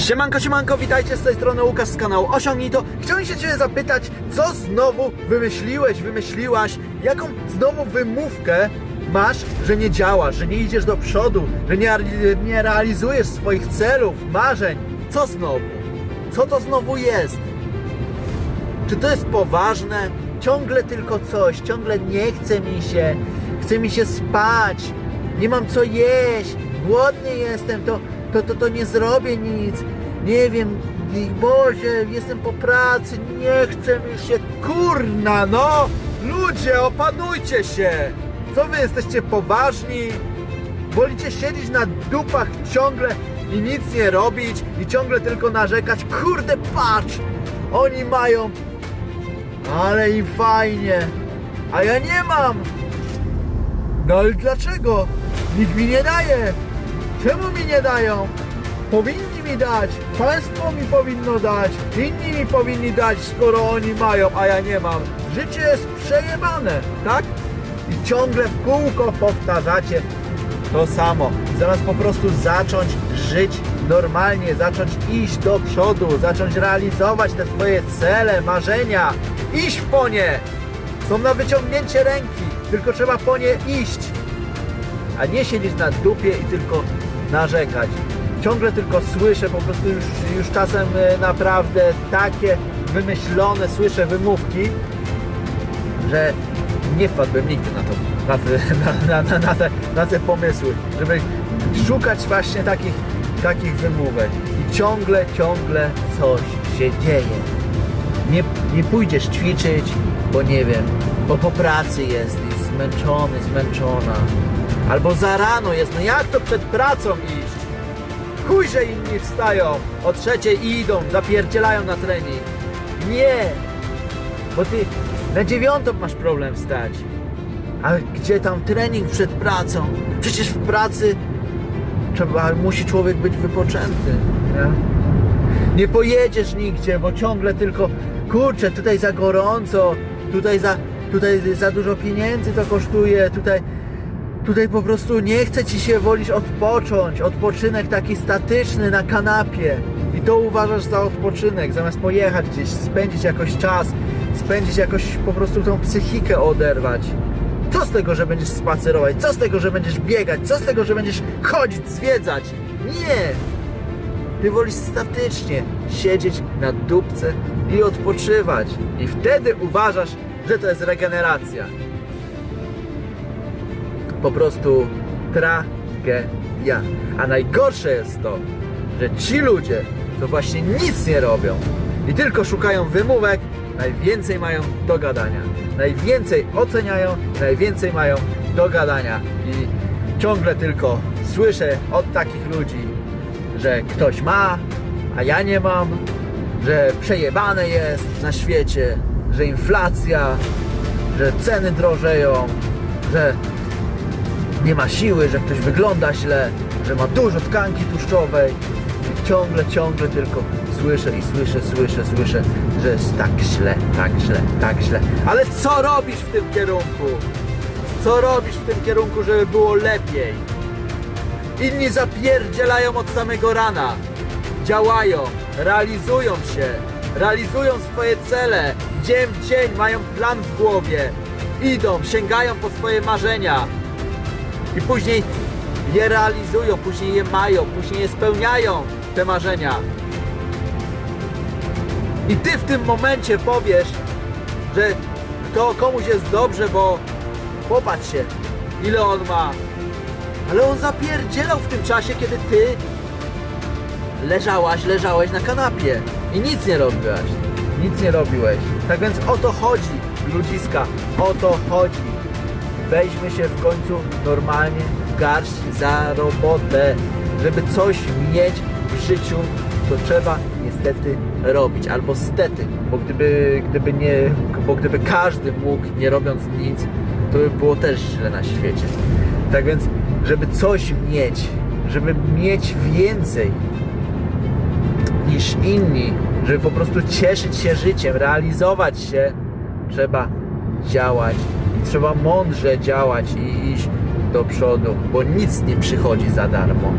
Siemanko, siemanko, witajcie z tej strony Łukasz z kanału Osiągnij to. Chciałem się Ciebie zapytać, co znowu wymyśliłeś, wymyśliłaś, jaką znowu wymówkę masz, że nie działasz, że nie idziesz do przodu, że nie, nie realizujesz swoich celów, marzeń. Co znowu? Co to znowu jest? Czy to jest poważne? Ciągle tylko coś, ciągle nie chce mi się, chce mi się spać, nie mam co jeść, głodny jestem, to, to, to, to nie zrobię nic. Nie wiem, i Boże, jestem po pracy, nie chce mi się, kurna no! Ludzie, opanujcie się! Co wy jesteście poważni? Wolicie siedzieć na dupach ciągle i nic nie robić i ciągle tylko narzekać. Kurde, patrz! Oni mają ale im fajnie. A ja nie mam. No ale dlaczego? Nikt mi nie daje. Czemu mi nie dają? Powinni mi dać. Państwo mi powinno dać. Inni mi powinni dać, skoro oni mają, a ja nie mam. Życie jest przejebane, tak? I ciągle w kółko powtarzacie to samo. Zamiast po prostu zacząć żyć normalnie, zacząć iść do przodu, zacząć realizować te swoje cele, marzenia, iść po nie. Są na wyciągnięcie ręki, tylko trzeba po nie iść, a nie siedzieć na dupie i tylko narzekać. Ciągle tylko słyszę po prostu już, już czasem e, naprawdę takie wymyślone słyszę wymówki, że nie wpadłbym nigdy na to, na te, na, na, te, na te pomysły, żeby szukać właśnie takich, takich wymówek i ciągle, ciągle coś się dzieje. Nie, nie pójdziesz ćwiczyć, bo nie wiem, bo po pracy jest i zmęczony, zmęczona. Albo za rano jest, no jak to przed pracą iść? Chuj, że inni wstają, o trzeciej idą, zapierdzielają na trening. Nie, bo ty na dziewiątą masz problem wstać. A gdzie tam trening przed pracą? Przecież w pracy trzeba, musi człowiek być wypoczęty. Nie? nie pojedziesz nigdzie, bo ciągle tylko kurczę, tutaj za gorąco, tutaj za, tutaj za dużo pieniędzy to kosztuje, tutaj, tutaj po prostu nie chce ci się wolisz odpocząć, odpoczynek taki statyczny na kanapie i to uważasz za odpoczynek, zamiast pojechać gdzieś, spędzić jakoś czas, spędzić jakoś po prostu tą psychikę oderwać. Co z tego, że będziesz spacerować? Co z tego, że będziesz biegać? Co z tego, że będziesz chodzić, zwiedzać? Nie! Ty wolisz statycznie siedzieć na dupce i odpoczywać. I wtedy uważasz, że to jest regeneracja. Po prostu tragedia. A najgorsze jest to, że ci ludzie, co właśnie nic nie robią i tylko szukają wymówek, najwięcej mają do gadania. Najwięcej oceniają, najwięcej mają do gadania. I ciągle tylko słyszę od takich ludzi, że ktoś ma, a ja nie mam, że przejebane jest na świecie, że inflacja, że ceny drożeją, że nie ma siły, że ktoś wygląda źle, że ma dużo tkanki tłuszczowej i ciągle, ciągle tylko słyszę i słyszę, słyszę, słyszę, że jest tak źle, tak źle, tak źle. Ale co robisz w tym kierunku? Co robisz w tym kierunku, żeby było lepiej? Inni zapierdzielają od samego rana. Działają, realizują się, realizują swoje cele. Dzień w dzień mają plan w głowie. Idą, sięgają po swoje marzenia. I później je realizują, później je mają, później je spełniają, te marzenia. I ty w tym momencie powiesz, że to komuś jest dobrze, bo popatrz się, ile on ma, ale on zapierdzielał w tym czasie, kiedy ty leżałaś, leżałeś na kanapie i nic nie robiłaś. Nic nie robiłeś. Tak więc o to chodzi, ludziska. O to chodzi. Weźmy się w końcu normalnie w garść za robotę. Żeby coś mieć w życiu, to trzeba niestety robić. Albo stety, bo gdyby, gdyby nie, bo gdyby każdy mógł, nie robiąc nic, to by było też źle na świecie. Tak więc, żeby coś mieć, żeby mieć więcej niż inni, żeby po prostu cieszyć się życiem, realizować się, trzeba działać trzeba mądrze działać i iść do przodu, bo nic nie przychodzi za darmo.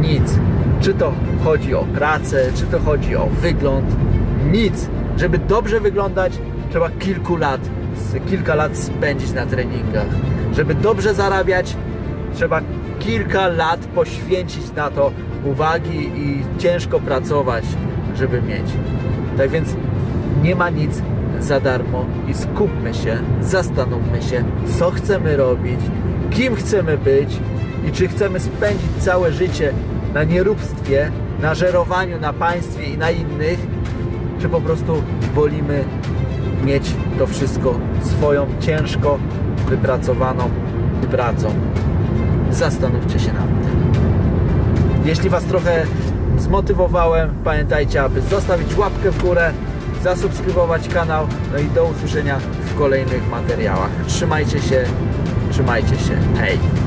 Nic. Czy to chodzi o pracę, czy to chodzi o wygląd. Nic. Żeby dobrze wyglądać, trzeba kilku lat, kilka lat spędzić na treningach. Żeby dobrze zarabiać, trzeba kilka lat poświęcić na to uwagi i ciężko pracować, żeby mieć. Tak więc nie ma nic za darmo i skupmy się, zastanówmy się, co chcemy robić, kim chcemy być i czy chcemy spędzić całe życie na nieróbstwie, na żerowaniu na państwie i na innych, czy po prostu wolimy mieć to wszystko swoją ciężko wypracowaną pracą. Zastanówcie się nad tym. Jeśli Was trochę zmotywowałem, pamiętajcie, aby zostawić łapkę w górę, zasubskrybować kanał, no i do usłyszenia w kolejnych materiałach. Trzymajcie się, trzymajcie się, hej!